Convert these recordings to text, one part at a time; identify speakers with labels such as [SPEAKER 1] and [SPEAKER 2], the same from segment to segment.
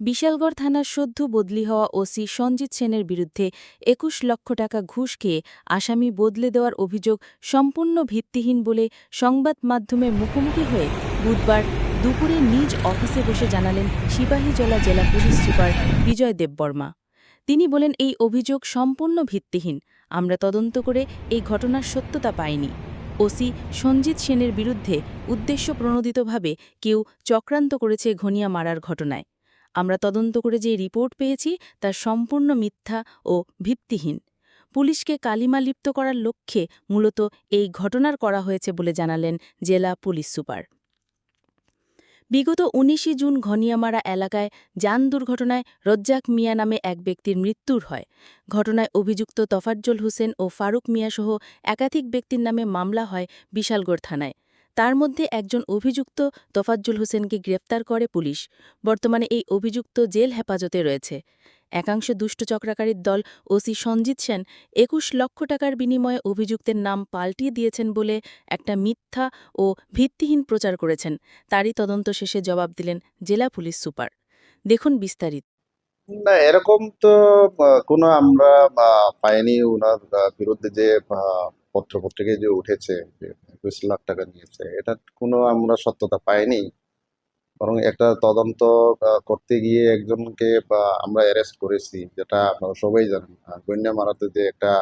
[SPEAKER 1] বিশালগড় থানার সদ্য বদলি হওয়া ওসি সঞ্জিত সেনের বিরুদ্ধে একুশ লক্ষ টাকা ঘুষ খেয়ে আসামি বদলে দেওয়ার অভিযোগ সম্পূর্ণ ভিত্তিহীন বলে সংবাদ মাধ্যমের মুখোমুখি হয়ে বুধবার দুপুরে নিজ অফিসে বসে জানালেন সিপাহীজলা জেলা পুলিশ সুপার বিজয় দেববর্মা। তিনি বলেন, এই অভিযোগ সম্পূর্ণ ভিত্তিহীন। আমরা তদন্ত করে এই ঘটনার সত্যতা পাইনি। ওসি সঞ্জিত সেনের বিরুদ্ধে উদ্দেশ্য প্রণোদিতভাবে কেউ চক্রান্ত করেছে ঘনিয়া মারার ঘটনায়। আমরা তদন্ত করে যে রিপোর্ট পেয়েছি তা সম্পূর্ণ মিথ্যা ও ভিত্তিহীন। পুলিশকে কালিমালিপ্ত করার লক্ষ্যে মূলত এই ঘটনার করা হয়েছে বলে জানালেন জেলা পুলিশ সুপার। বিগত উনিশে জুন ঘনিয়ামারা এলাকায় যান দুর্ঘটনায় রজ্জাক মিয়া নামে এক ব্যক্তির মৃত্যুর হয়। ঘটনায় অভিযুক্ত তফাজ্জল হোসেন ও ফারুক মিয়াসহ একাধিক ব্যক্তির নামে মামলা হয় বিশালগড় থানায়। তার মধ্যে একজন অভিযুক্ত তোফাজ্জুল হোসেনকে গ্রেপ্তার করে পুলিশ। বর্তমানে এই অভিযুক্ত জেল হেফাজতে রয়েছে। একাংশ দুষ্ট চক্রাকারীর দল ওসি সঞ্জিত সেন একুশ লক্ষ টাকার বিনিময়ে অভিযুক্তের নাম পাল্টিয়ে দিয়েছেন বলে একটা মিথ্যা ও ভিত্তিহীন প্রচার করেছেন। তারই তদন্ত শেষে জবাব দিলেন জেলা পুলিশ সুপার। দেখুন বিস্তারিত।
[SPEAKER 2] না, এরকম তো কোনো আমরা পাইনি। ওনার বিরুদ্ধে যে পত্র পত্রিকায় যে উঠেছে একুশ লাখ টাকা নিয়েছে। এটা কোনো আমরা সত্যতা পাইনি। বরং একটা তদন্ত করতে গিয়ে একজনকে আমরা অ্যারেস্ট করেছি যেটা আপনারা সবাই জানেন। আহ, গণ্যামারাতে যে একটা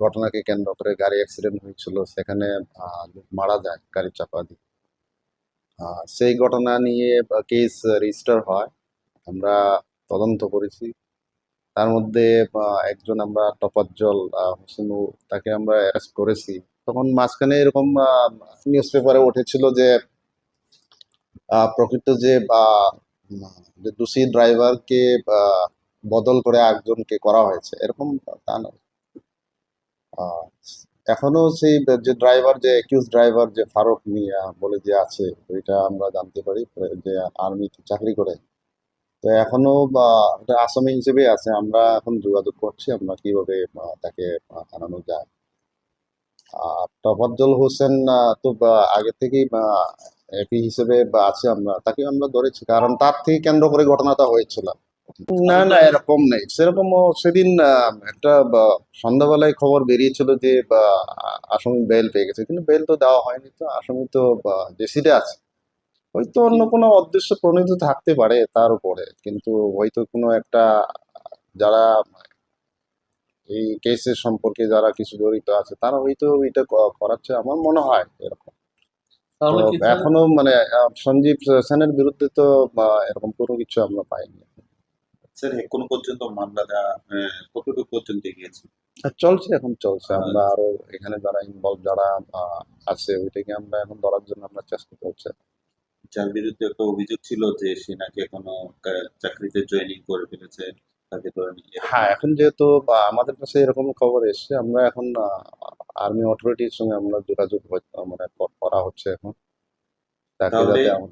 [SPEAKER 2] ঘটনাকে কেন্দ্র করে গাড়ি অ্যাক্সিডেন্ট হয়েছিল সেখানে মারা যায় গাড়ি চাপা দিয়ে। সেই ঘটনা নিয়ে কেস রেজিস্টার হয়। আমরা তদন্ত করেছি। তার মধ্যে একজন আমরা টপাজ্জল হোসেনু তাকে আমরা অ্যারেস্ট করেছি। তখন মাঝখানে এরকম নিউজ পেপারে উঠেছিল যে প্রকৃত যে দোষী ড্রাইভারকে বদল করে একজনকে করা হয়েছে, এরকম তা নয়। এখনও সেই যে ড্রাইভার যে একিউজ ড্রাইভার যে ফারুক মিয়া বলে যে আছে ওইটা আমরা জানতে পারি, যে আর্মিতে চাকরি করে। তো এখনও বা আসামি হিসেবে আছে, আমরা এখন যোগাযোগ করছি, আমরা কীভাবে তাকে আনানো যায়। তফাজ্জল হোসেন তো আগে থেকেই একই হিসেবে বা আছে আমরা তাকে আমরা ধরেছি। কারণ তার থেকে কেন্দ্র করে ঘটনাটা হয়েছিল। না না এরকম নেই। সেরকম সেদিন একটা সন্ধ্যাবেলায় খবর বেরিয়েছিল যে আসামি বেল পেয়ে গেছে। কিন্তু বেল তো দেওয়া হয়নি তো আসামি তো জেসিডে আছে। হয়তো অন্য কোনো উদ্দেশ্য প্রণীত থাকতে পারে তার উপরে। কিন্তু হয়তো কোনো একটা যারা এই কেসের সম্পর্কে যারা কিছু জড়িত আছে তারা হয়তো এটা করাচ্ছে আমার মনে হয় এরকম। এখনও মানে আহ, সঞ্জীব সেনের বিরুদ্ধে তো এরকম কোনো কিছু আমরা পাইনি।
[SPEAKER 3] স্যার এখন পর্যন্ত মামলাটা কতটুকু পর্যন্ত
[SPEAKER 2] চলছে এখন চলছে। আমরা আরও এখানে যারা ইনভলভ যারা আহ, আছে ওইটাকে আমরা এখন ধরার জন্য আমরা চেষ্টা করছি।
[SPEAKER 3] যার বিরুদ্ধে একটা অভিযোগ ছিল যে সে নাকি এখনও চাকরিতে জয়েনিং করে ফেলেছে। তাকে ধরে নিয়ে
[SPEAKER 2] হ্যাঁ এখন যেহেতু বা আমাদের কাছে এরকম খবর এসছে আমরা এখন আর্মি অথরিটির সঙ্গে আমরা যোগাযোগ মানে করা হচ্ছে এখন।
[SPEAKER 3] তাহলে-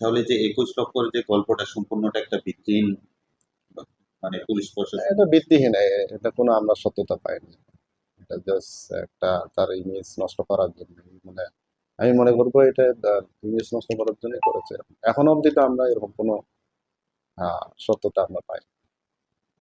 [SPEAKER 3] তাহলে যে একুশ লক্ষর যে গল্পটা সম্পূর্ণটা একটা ভিত্তিহীন মানে পুলিশ প্রশাসন
[SPEAKER 2] এটা ভিত্তিহীন এটা কোনো আমরা সত্যতা পাইনি। এটা জাস্ট একটা তার ইমেজ নষ্ট করার জন্য মানে আমি মনে করব এটা ইমেজ নষ্ট করার জন্য করেছে। এখন অবধি তো আমরা এরকম কোনো সত্যতা আমরা পাই